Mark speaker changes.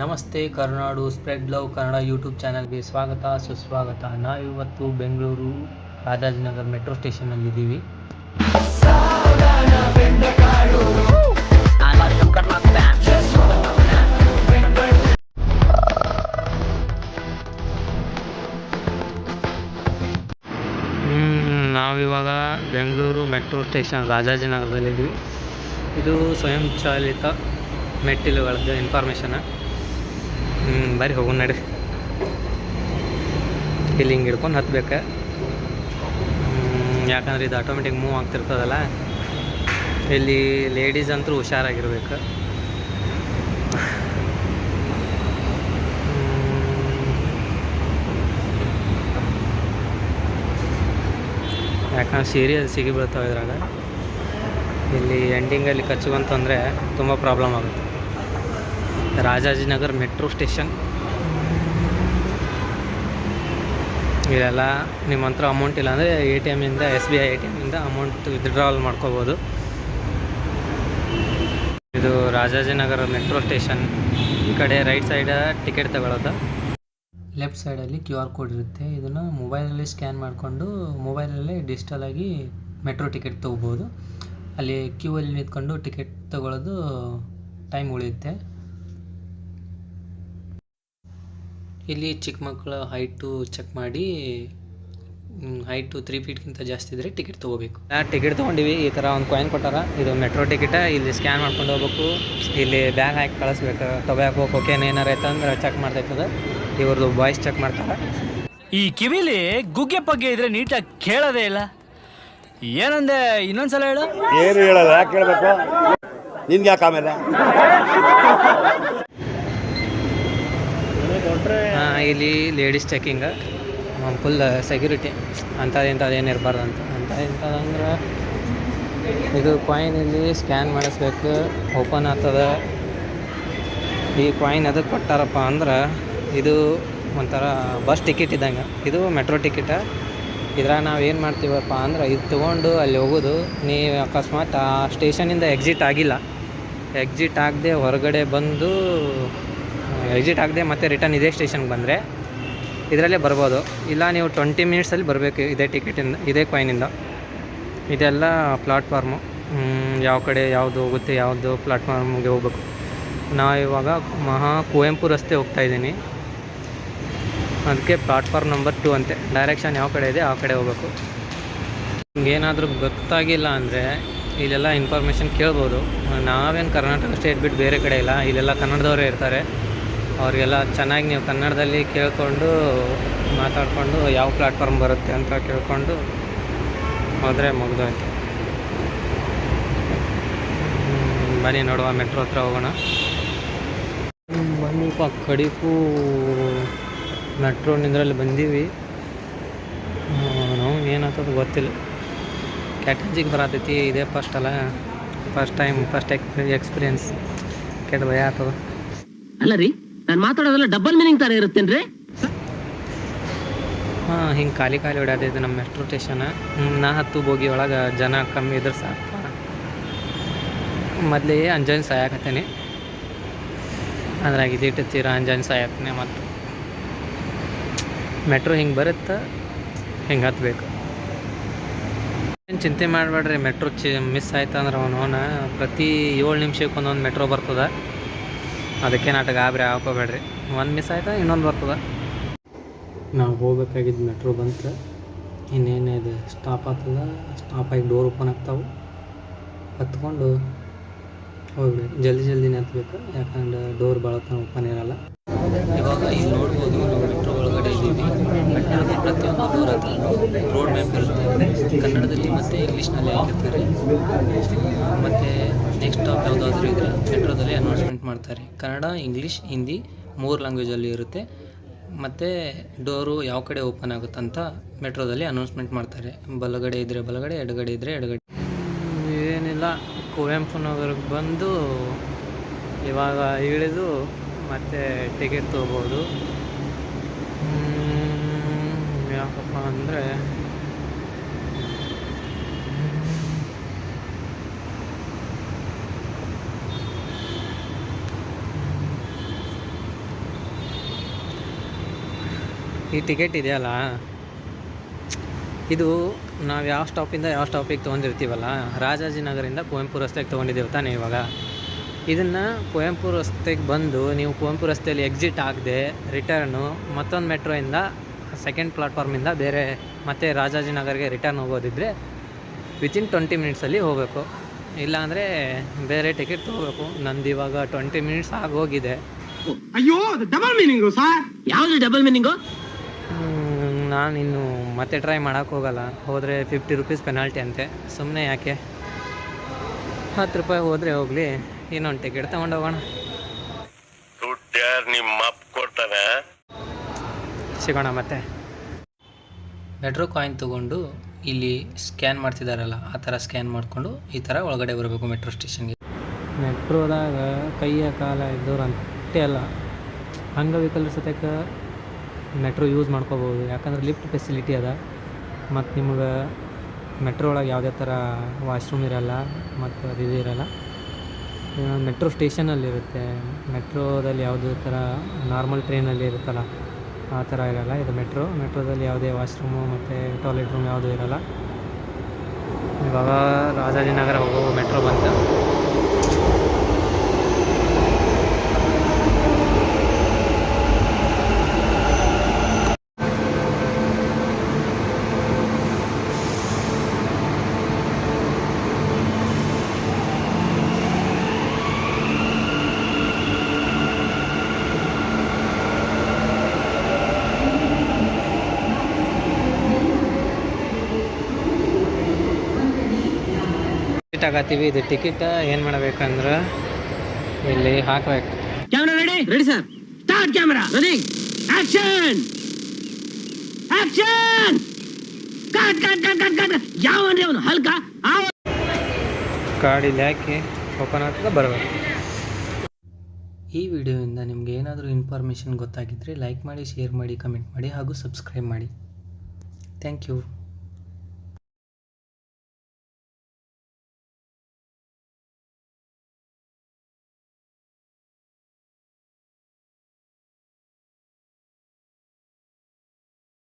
Speaker 1: ನಮಸ್ತೆ, Karunadu spread love Kannada YouTube ಚಾನಲ್ಗೆ ಸ್ವಾಗತ, ಸುಸ್ವಾಗತ. ನಾವಿವತ್ತು ಬೆಂಗಳೂರು ರಾಜಾಜಿನಗರ್ ಮೆಟ್ರೋ ಸ್ಟೇಷನ್ನಲ್ಲಿದ್ದೀವಿ. ನಾವಿವಾಗ ಬೆಂಗಳೂರು ಮೆಟ್ರೋ ಸ್ಟೇಷನ್ ರಾಜಾಜಿನಗರದಲ್ಲಿದ್ದೀವಿ. ಇದು ಸ್ವಯಂಚಾಲಿತ ಮೆಟ್ಟಿಲುಗಳದ್ದು ಇನ್ಫಾರ್ಮೇಷನ್ ಹ್ಞೂ ಬರ್ರಿ ಹೋಗೋಣ ನಡ್ರಿ. ಇಲ್ಲಿ ಹಿಂಗೆ ಹಿಡ್ಕೊಂಡು ಹತ್ಬೇಕು. ಯಾಕಂದ್ರೆ ಇದು ಆಟೋಮೆಟಿಕ್ ಮೂವ್ ಆಗ್ತಿರ್ತದಲ್ಲ. ಇಲ್ಲಿ ಲೇಡೀಸ್ ಅಂತೂ ಹುಷಾರಾಗಿರ್ಬೇಕು. ಯಾಕಂದ್ರೆ ಸೀರಿಯಸ್ ಸಿಗಿ ಇದ್ರಾಗ. ಇಲ್ಲಿ ಎಂಡಿಂಗಲ್ಲಿ ಕಚ್ಚುವಂತಂದರೆ ತುಂಬ ಪ್ರಾಬ್ಲಮ್ ಆಗುತ್ತೆ. Rajajinagar metro station. ಇಲ್ಲೆಲ್ಲ ನಿಮ್ಮ ಹತ್ರ ಅಮೌಂಟ್ ಇಲ್ಲ ಅಂದರೆ A T ಎಮ್ಮಿಂದ S B I A T ಎಮ್ಮಿಂದ amount withdrawal ಮಾಡ್ಕೋಬೋದು. ಇದು ರಾಜಾಜಿನಗರ ಮೆಟ್ರೋ ಸ್ಟೇಷನ್. ಈ ಕಡೆ ರೈಟ್ ಸೈಡ ಟಿಕೆಟ್ ತಗೊಳ್ಳೋದು ಲೆಫ್ಟ್ ಸೈಡಲ್ಲಿ ಕ್ಯೂ ಆರ್ ಕೋಡ್ ಇರುತ್ತೆ. ಇದನ್ನು ಮೊಬೈಲಲ್ಲಿ ಸ್ಕ್ಯಾನ್ ಮಾಡಿಕೊಂಡು ಮೊಬೈಲಲ್ಲೇ ಡಿಜಿಟಲ್ ಆಗಿ ಮೆಟ್ರೋ ಟಿಕೆಟ್ ತೊಗೋಬೋದು. ಅಲ್ಲಿ ಕ್ಯೂ ಅಲ್ಲಿ ನಿಂತ್ಕೊಂಡು ಟಿಕೆಟ್ ತಗೊಳ್ಳೋದು ಟೈಮ್ ಉಳಿಯುತ್ತೆ. ಇಲ್ಲಿ ಚಿಕ್ಕ ಮಕ್ಕಳ ಹೈಟು ಚೆಕ್ ಮಾಡಿ ಹೈಟು ತ್ರೀ ಫೀಟ್ಗಿಂತ ಜಾಸ್ತಿ ಇದ್ದರೆ ಟಿಕೆಟ್ ತೊಗೋಬೇಕು. ಟಿಕೆಟ್ ತೊಗೊಂಡಿವಿ. ಈ ಥರ ಒಂದು ಕಾಯಿನ್ ಕೊಟ್ಟಾರ. ಇದು ಮೆಟ್ರೋ ಟಿಕೆಟ ಇಲ್ಲಿ ಸ್ಕ್ಯಾನ್ ಮಾಡ್ಕೊಂಡು ಹೋಗ್ಬೇಕು. ಇಲ್ಲಿ ಬ್ಯಾಗ್ ಹಾಕಿ ಕಳಿಸ್ಬೇಕು. ಟೊಬ್ಯಾಕೋ ಕೊಕೇನ್ ಏನಾರ ಐತಂದ್ರೆ ಚೆಕ್ ಮಾಡ್ತೈತದ. ಇವ್ರದ್ದು ವಾಯ್ಸ್ ಚೆಕ್ ಮಾಡ್ತಾರೆ.
Speaker 2: ಈ ಕಿವಿಲಿ ಗುಗ್ಗೆ ಪಗ್ಗೆ ಇದ್ರೆ ನೀಟಾಗಿ ಕೇಳೋದೇ ಇಲ್ಲ. ಏನಂದೆ? ಇನ್ನೊಂದ್ಸಲ ಹೇಳು.
Speaker 3: ಏನು ಹೇಳಲ್ಲ? ಯಾಕೆ ಹೇಳ್ಬೇಕು ನಿನ್ಗೆ ಯಾಕೆ ಆಮೇಲೆ?
Speaker 1: ಇಲ್ಲಿ ಲೇಡೀಸ್ ಚೆಕ್ಕಿಂಗ ಫುಲ್ ಸೆಕ್ಯೂರಿಟಿ ಅಂಥದ್ದು ಇಂಥದ್ದು ಏನು ಇರಬಾರ್ದು ಅಂತ. ಅಂತ ಇಂಥದಂದ್ರೆ ಇದು ಕಾಯಿನ್ ಇಲ್ಲಿ ಸ್ಕ್ಯಾನ್ ಮಾಡಿಸ್ಬೇಕು ಓಪನ್ ಆಗ್ತದ. ಈ ಕಾಯಿನ್ ಅದಕ್ಕೆ ಕೊಟ್ಟಾರಪ್ಪ ಅಂದ್ರೆ ಇದು ಒಂಥರ ಬಸ್ ಟಿಕೆಟ್ ಇದ್ದಂಗೆ. ಇದು ಮೆಟ್ರೋ ಟಿಕೆಟ ಇದ್ರಾಗ ನಾವು ಏನು ಮಾಡ್ತೀವಪ್ಪ ಅಂದ್ರೆ ಇದು ತೊಗೊಂಡು ಅಲ್ಲಿ ಹೋಗೋದು. ನೀವು ಅಕಸ್ಮಾತ್ ಆ ಸ್ಟೇಷನಿಂದ ಎಕ್ಸಿಟ್ ಆಗಿಲ್ಲ. ಎಕ್ಸಿಟ್ ಆಗದೆ ಹೊರಗಡೆ ಬಂದು ಎಕ್ಸಿಟ್ ಆಗದೆ ಮತ್ತೆ ರಿಟರ್ನ್ ಇದೇ ಸ್ಟೇಷನ್ಗೆ ಬಂದರೆ ಇದರಲ್ಲೇ ಬರ್ಬೋದು. ಇಲ್ಲ ನೀವು ಟ್ವೆಂಟಿ ಮಿನಿಟ್ಸಲ್ಲಿ ಬರಬೇಕು ಇದೇ ಟಿಕೆಟಿಂದ ಇದೇ ಕಾಯಿನಿಂದ ಇದೆಲ್ಲ ಪ್ಲಾಟ್ಫಾರ್ಮು ಯಾವ ಕಡೆ ಯಾವುದು ಹೋಗುತ್ತೆ, ಯಾವುದು ಪ್ಲಾಟ್ಫಾರ್ಮ್ಗೆ ಹೋಗ್ಬೇಕು. ನಾವು ಇವಾಗ ಮಹಾ ಕುವೆಂಪು ರಸ್ತೆ ಹೋಗ್ತಾ ಇದ್ದೀನಿ. ಅದಕ್ಕೆ ಪ್ಲಾಟ್ಫಾರ್ಮ್ ನಂಬರ್ ಟು ಅಂತೆ. ಡೈರೆಕ್ಷನ್ ಯಾವ ಕಡೆ ಇದೆ ಆ ಕಡೆ ಹೋಗ್ಬೇಕು. ಏನಾದರೂ ಗೊತ್ತಾಗಿಲ್ಲ ಅಂದರೆ ಇಲ್ಲೆಲ್ಲ ಇನ್ಫಾರ್ಮೇಷನ್ ಕೇಳ್ಬೋದು. ನಾವೇನು ಕರ್ನಾಟಕ ಸ್ಟೇಟ್ ಬಿಟ್ಟು ಬೇರೆ ಕಡೆ ಇಲ್ಲ, ಇಲ್ಲೆಲ್ಲ ಕನ್ನಡದವರೇ ಇರ್ತಾರೆ. ಅವರಿಗೆಲ್ಲ ಚೆನ್ನಾಗಿ ನೀವು ಕನ್ನಡದಲ್ಲಿ ಕೇಳಿಕೊಂಡು ಮಾತಾಡಿಕೊಂಡು ಯಾವ ಪ್ಲ್ಯಾಟ್ಫಾರ್ಮ್ ಬರುತ್ತೆ ಅಂತ ಕೇಳಿಕೊಂಡು ಹೋದರೆ ಮುಗಿದೋಯ್ತು. ಬನ್ನಿ ನೋಡುವ ಮೆಟ್ರೋ ಹತ್ರ ಹೋಗೋಣ. ಬಂದಿಪ್ಪ ಕಡಿಪು ಮೆಟ್ರೋ ನಿಂದ್ರಲ್ಲಿ ಬಂದೀವಿ. ನಾವು ಏನಾಗ್ತದೆ ಗೊತ್ತಿಲ್ಲ. ಕ್ಯಾಟಂಜಿಗೆ ಬರತೈತಿ, ಇದೇ ಫಸ್ಟ್ ಅಲ್ಲ. ಫಸ್ಟ್ ಟೈಮ್ ಫಸ್ಟ್ ಎಕ್ಸ್ಪೀರಿಯನ್ಸ್ ಕೆಟ್ಟ ಭಯ ಆಗ್ತದೆ.
Speaker 4: ಅಲ್ಲ ರೀ ನಾನು ಮಾತಾಡೋದೆಲ್ಲ ಡಬಲ್ ಮೀನಿಂಗ್ ತರ ಇರುತ್ತೇನ್ರಿ
Speaker 1: ಹಾಂ, ಹಿಂಗೆ ಖಾಲಿ ಖಾಲಿ ಹೊಡ್ಯಾತೈತೆ ನಮ್ಮ ಮೆಟ್ರೋ ಸ್ಟೇಷನ್ ನಾ ಹತ್ತು ಬೋಗಿ ಒಳಗೆ ಜನ ಕಮ್ಮಿ ಇದ್ರೆ ಸಾಕು ಮೊದಲೇ ಅಂಜನ್ ಸಾಯಕತ್ತೇನೆ. ಅದ್ರಾಗ ಇದಿಟ್ಟು ತೀರ ಅಂಜನ್ ಸಾಯತ್ನೆ ಮತ್ತು ಮೆಟ್ರೋ ಹಿಂಗೆ ಬರುತ್ತೆ, ಹಿಂಗೆ ಹತ್ತಬೇಕು ಏನು ಚಿಂತೆ ಮಾಡಬೇಡ್ರಿ ಮೆಟ್ರೋ ಚಿ ಮಿಸ್ ಆಯ್ತು ಅಂದ್ರೆ ಅವನು. ಪ್ರತಿ ಏಳು ನಿಮಿಷಕ್ಕೆ ಒಂದೊಂದು ಮೆಟ್ರೋ ಬರ್ತದೆ. ಅದಕ್ಕೆ ನಾಟಕ ಗಾಬರಿ ಹಾಕೋಬೇಡ್ರಿ ಒಂದು ಮಿಸ್ ಆಯ್ತಾ ಇನ್ನೊಂದು ಬರ್ತದೆ? ನಾವು ಹೋಗ್ಬೇಕಾಗಿದ್ದು ಮೆಟ್ರೋ ಬಂತು. ಇನ್ನೇನು ಇದು ಸ್ಟಾಪ್ ಆಗ್ತದ ಸ್ಟಾಪ್ ಆಗಿ ಡೋರ್ ಓಪನ್ ಆಗ್ತಾವೆ. ಹತ್ಕೊಂಡು ಹೋಗ್ಬೇಕು ಜಲ್ದಿ ಜಲ್ದಿನೇ ಹತ್ಬೇಕು ಯಾಕಂದ್ರೆ ಡೋರ್ ಭಾಳ ಓಪನ್ ಇರಲ್ಲ. ಇವಾಗ ಇಲ್ಲಿ ನೋಡ್ಬೋದು ನಾವು ಮೆಟ್ರೋ ಒಳಗಡೆ ಇದ್ದೀವಿ. ಮೆಟ್ರೋದ ಪ್ರತಿಯೊಂದು ಡೋರ್ ಹತ್ರ ರೋಡ್ ಮ್ಯಾಪ್ ಇರುತ್ತೆ. ಕನ್ನಡದಲ್ಲಿ ಮತ್ತು ಇಂಗ್ಲೀಷ್ನಲ್ಲಿ ಹಾಕಿರ್ತಾರೆ. ಮತ್ತು ಸ್ಟಾಪ್ ಯಾವುದಾದ್ರೂ ಇದ್ದರೆ ಮೆಟ್ರೋದಲ್ಲಿ ಅನೌನ್ಸ್ಮೆಂಟ್ ಮಾಡ್ತಾರೆ. ಕನ್ನಡ ಇಂಗ್ಲೀಷ್ ಹಿಂದಿ ಮೂರು ಲ್ಯಾಂಗ್ವೇಜಲ್ಲಿ ಇರುತ್ತೆ. ಮತ್ತು ಡೋರು ಯಾವ ಕಡೆ ಓಪನ್ ಆಗುತ್ತಂತ ಮೆಟ್ರೋದಲ್ಲಿ ಅನೌನ್ಸ್ಮೆಂಟ್ ಮಾಡ್ತಾರೆ. ಬಲಗಡೆ ಇದ್ದರೆ ಬಲಗಡೆ, ಎಡಗಡೆ ಇದ್ದರೆ ಎಡಗಡೆ. ಏನಿಲ್ಲ, ಕುವೆಂಪು ಬಂದು ಇವಾಗ ಇಳಿದು ಮತ್ತೆ ಟಿಕೆಟ್ ತೊಗೋಬೋದು. ಯಾಕಪ್ಪ ಅಂದರೆ ಈ ಟಿಕೆಟ್ ಇದೆಯಲ್ಲ? ಇದು ನಾವು ಯಾವ ಸ್ಟಾಪಿಂದ ಯಾವ ಸ್ಟಾಪಿಗೆ ತೊಗೊಂಡಿರ್ತೀವಲ್ಲ ರಾಜಾಜಿನಗರಿಂದ ಕುವೆಂಪು ರಸ್ತೆಗೆ ತೊಗೊಂಡಿದ್ದೀವಿ ತಾನೆ ಇವಾಗ. ಇದನ್ನು ಕುವೆಂಪು ರಸ್ತೆಗೆ ಬಂದು ನೀವು ಕುವೆಂಪು ರಸ್ತೆಯಲ್ಲಿ ಎಕ್ಸಿಟ್ ಆಗದೆ ರಿಟರ್ನು ಮತ್ತೊಂದು ಮೆಟ್ರೋಯಿಂದ ಸೆಕೆಂಡ್ ಪ್ಲಾಟ್ಫಾರ್ಮಿಂದ ಬೇರೆ ಮತ್ತೆ ರಾಜಾಜಿನಗರ್ಗೆ ರಿಟರ್ನ್ ಹೋಗೋದಿದ್ರೆ ವಿತಿನ್ ಟ್ವೆಂಟಿ ಮಿನಿಟ್ಸಲ್ಲಿ ಹೋಗಬೇಕು. ಇಲ್ಲಾಂದರೆ ಬೇರೆ ಟಿಕೆಟ್ ತೊಗೋಬೇಕು. ನಂದು ಇವಾಗ ಟ್ವೆಂಟಿ ಮಿನಿಟ್ಸ್ ಆಗೋಗಿದೆ
Speaker 5: ಅಯ್ಯೋ ಡಬಲ್ ಮೀನಿಂಗು ಸರ್
Speaker 4: ಯಾವುದು ಡಬಲ್ ಮೀನಿಂಗು
Speaker 1: ನಾನಿನ್ನು ಮತ್ತೆ ಟ್ರೈ ಮಾಡೋಕ್ಕೆ ಹೋಗಲ್ಲ. ಹೋದರೆ ಫಿಫ್ಟಿ ರುಪೀಸ್ ಪೆನಾಲ್ಟಿ ಅಂತೆ. ಸುಮ್ಮನೆ ಯಾಕೆ? ಹತ್ತು ರೂಪಾಯಿ ಹೋದರೆ ಹೋಗಲಿ. ಇನ್ನೊಂದು ಟಿಕೆಟ್ ತೊಗೊಂಡೋಗೋಣ. ಸಿಗೋಣ ಮತ್ತೆ. ಮೆಟ್ರೋ ಕಾಯಿನ್ ತೊಗೊಂಡು ಇಲ್ಲಿ ಸ್ಕ್ಯಾನ್ ಮಾಡ್ತಿದ್ದಾರಲ್ಲ ಆ ಥರ ಸ್ಕ್ಯಾನ್ ಮಾಡಿಕೊಂಡು ಈ ಥರ ಒಳಗಡೆ ಬರಬೇಕು ಮೆಟ್ರೋ ಸ್ಟೇಷನ್ಗೆ ಮೆಟ್ರೋದಾಗ ಕೈಯ ಕಾಲ ಇದ್ದವ್ರು ಅಂತೇ ಅಲ್ಲ. ಅಂಗವಿಕಲರ ಸತ್ಯಕ್ಕೆ ಮೆಟ್ರೋ ಯೂಸ್ ಮಾಡ್ಕೋಬೋದು. ಯಾಕಂದ್ರೆ ಲಿಫ್ಟ್ ಫೆಸಿಲಿಟಿ ಅದ. ಮತ್ತು ನಿಮ್ಗೆ ಮೆಟ್ರೋ ಒಳಗೆ ಯಾವುದೇ ಥರ ವಾಶ್ರೂಮ್ ಇರಲ್ಲ, ಮತ್ತು ಅದು ಇದು ಇರಲ್ಲ. ಮೆಟ್ರೋ ಸ್ಟೇಷನಲ್ಲಿರುತ್ತೆ ಮೆಟ್ರೋದಲ್ಲಿ ಯಾವುದೇ ಥರ ನಾರ್ಮಲ್ ಟ್ರೈನಲ್ಲಿ ಇರುತ್ತಲ್ಲ, ಆ ಥರ ಇರಲ್ಲ. ಇದು ಮೆಟ್ರೋ. ಮೆಟ್ರೋದಲ್ಲಿ ಯಾವುದೇ ವಾಶ್ರೂಮು ಮತ್ತು ಟಾಯ್ಲೆಟ್ ರೂಮ್ ಯಾವುದೂ ಇರಲ್ಲ. ಇವಾಗ ರಾಜಾಜಿನಗರ ಹೋಗೋ ಮೆಟ್ರೋ ಬಂತು. ಟಿಕೆಟ್ ಆಗತ್ತೀವಿ. ಇದು ಟಿಕೆಟ್ ಏನ್ ಮಾಡ್ಬೇಕಂದ್ರ ಇಲ್ಲಿ ಹಾಕ್ಬೇಕು.
Speaker 4: Camera ready ready sir start camera ready action action cut cut cut cut cut ಅಂದ್ರೆ ಅವನು ಹಲ್ಕ? ಆ
Speaker 1: ಕಾರ್ಡ್ ಇಲ್ಲಿ ಹಾಕಿ ಓಪನ್ ಆಗ್ತದೆ ಬರಬೇಕು. ಈ ವಿಡಿಯೋಯಿಂದ ನಿಮಗೆ ಏನಾದರೂ ಇನ್ಫಾರ್ಮೇಷನ್ ಗೊತ್ತಾಗಿದ್ದರೆ ಲೈಕ್ ಮಾಡಿ ಶೇರ್ ಮಾಡಿ ಕಮೆಂಟ್ ಮಾಡಿ ಹಾಗೂ ಸಬ್ಸ್ಕ್ರೈಬ್ ಮಾಡಿ. Thank you